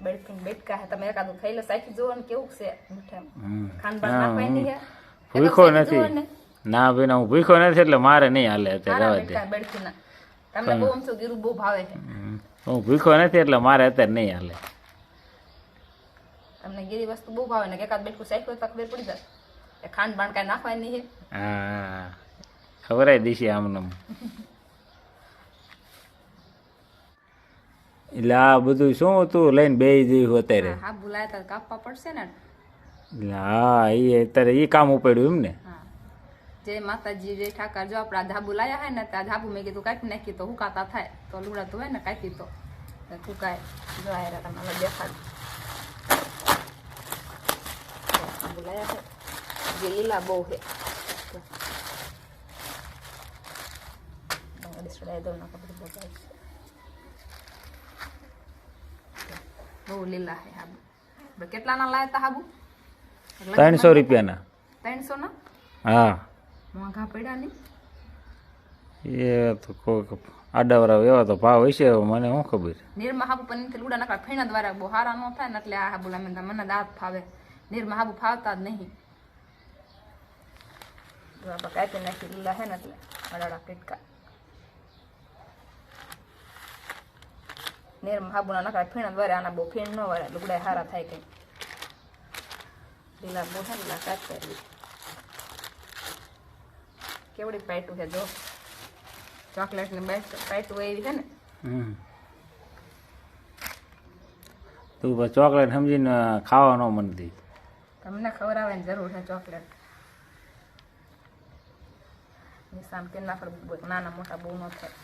બેડકીન હે તમે એકાદું ખાઈ લો સાચી જુઓ ને કેવું છે નથી. ના. બેન હું ભૂખ્યો નથી એટલે મારે નહીં હાલે અત્યારે જવા દે. તમને બહુ આમ ગીરું બહુ ભાવે છે. હું ભૂખ્યો નથી એટલે મારે અત્યારે નહીં હાલે. તમને ગીરી વસ્તુ બહુ ભાવે ને એકાદ બેડકું સાખ્યું તો ખબર પડી જાય. ખાંડ બાણ કાંઈ નાખવાની છે હા ખબરાય દીશી આમને એટલે આ બધું શું તું લઈને બે જેવું અત્યારે. હા ભૂલાય કાપવા પડશે ને. એટલે હા એ અત્યારે એ કામ ઉપાડ્યું એમ ને. જય માતાજી જે ઠાકર જો આપણા ધાબુ લાયા હે ને ત્યાં ધાબુ મેં કીધું કાપી નાખી તો હુકાતા થાય. તો લુડાતું હોય ને કાપી તો. હુકાય. જો આયરા તમારે દેખાડ ધાબુ લાયા છે જે લીલા બહુ છે ડિસ્ટ્રાય દો ના કપડે બગાડ બહુ લીલા છે હાબુ. આપણે કેટલાના લાયા તા હાબુ? ત્રણસો રૂપિયાના. ત્રણસો ના હા. મોંઘા પડ્યા નહીં એ તો કોઈક આડાવરા એવા તો ભાવ હશે મને શું ખબર? નિર્મા હાબુ પનીરથી લુડા નાખવા ફેણા દ્વારા બહુ હારા ન થાય ને એટલે આ હાબુ લામે મને દાંત ફાવે. નિર્મા હાબુ ફાવતા જ નહીં. આપણે કાપી નાખી લીલા હે ને એટલે અડાડા પીટકા નિર્મા હાબુના નખરા ફીણ વરે આના બહુ ફીણ ન વરે લુગડા હારા થાય કઈ. લીલા બહુ છે લીલા કાપી કેવડી પાઇટું છે જો. ચોકલેટની પાઇટું એવી છે ને. તું ચોકલેટ સમજીને ખાવા ન દી તમને ખવડાવવાની જરૂર છે ચોકલેટ. નિશાન કે પર નાના મોટા બહુ ન થાય.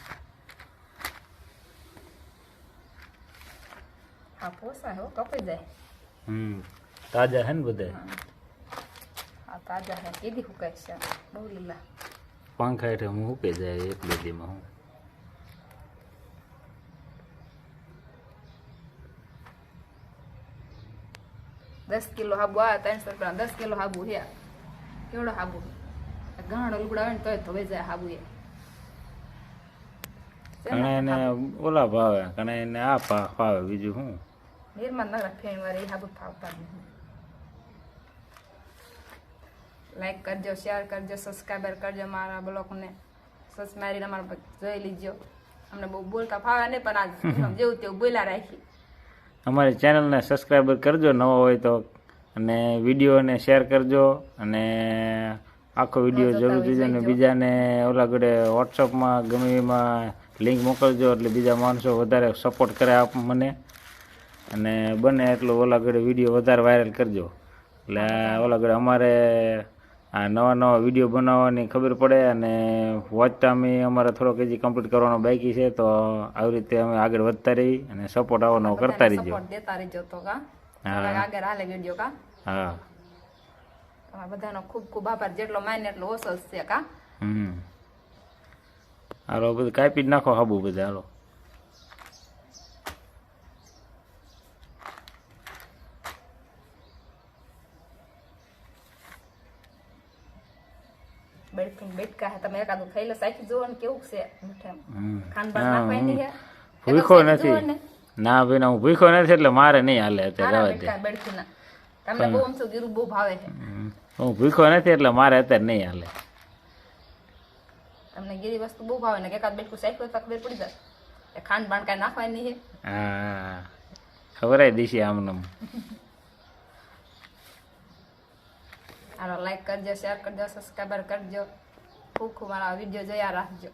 હા પોસાય હો કપાઈ જાય. હમ તાજા છે ને બધા? આ તાજા છે કીધી હુકાય છે? બહુ લીલા. પંખા હેઠે હું ઉકે જાય એટલી દીમાં હું. દસ કિલો હાબુ આવે ત્રણસો રૂપિયા દસ કિલો હાબુ હે. કેવડો હાબુ? ઘણા લુગડા હોય ને તોય ધોઈ જાય હાબુ એ. ઘણા એને ઓલા ભાવે ઘણા એને આ ભાવે બીજું શું ફેણ વાળી હાબુ ફાવતા જ નહીં લાઈક કરજો શેર કરજો સબસ્ક્રાઈબર કરજો મારા બ્લોગને સસ મારીને અમારા જોઈ લીજો. અમને બહુ બોલતા ફાવે નહીં પણ આજ જેવું તેવું બોલ્યા રાખી. અમારી ચેનલને સબસ્ક્રાઈબર કરજો નવો હોય તો. અને વિડીયોને શેર કરજો અને આખો વીડિયો જરૂર જોજો અને બીજાને ઓલા ગડે વોટ્સઅપમાં ગમે એમાં લિંક મોકલજો એટલે બીજા માણસો વધારે સપોર્ટ કરે આપ મને. અને બને એટલું ઓલા વીડિયો વધારે વાયરલ કરજો. એટલે ઓલા અમારે આ નવા નવા વીડિયો બનાવવાની ખબર પડે અને વોચ ટાઈમ અમારે થોડોક હજી કમ્પ્લીટ કરવાનો બાકી છે તો આવી રીતે અમે આગળ વધતા રહી અને સપોર્ટ આવવાનો કરતા રહીજો. દેતા રહીજો તો કા? હા. આગળ હાલે વીડિયો કા? હા. બધાનો ખૂબ ખૂબ આભાર. જેટલો માન્ય એટલો ઓછો છે કા? હમ. હાલો બધું કાપી જ નાખો હાબુ બધા હાલો. બેડકીન હે તમે એકાદું ખાઈ લો સાચી જુઓ ને કેવું છે. જુઓ નથી. ના. બેન હું ભૂખ્યો નથી એટલે મારે નહીં હાલે અત્યારે સારા જવા દે. બેડકા બેડકીના તમને બહુ આમ ગીરું બહુ ભાવે છે. હું ભૂખ્યો નથી એટલે મારે અત્યારે નહીં હાલે. તમને ગીરી વસ્તુ બહુ ભાવે ને એકાદ સાખ્યું તો ખબર પડી જાય? ખાંડ બાણ કાંઈ નાખવાની છે હા ખબરાય દીશી આમને હાલો લાઈક કરજો શેર કરજો સબસ્ક્રાઈબર કરજો. ખૂબ ખૂબ મારા વીડિયો જોયા રાખજો.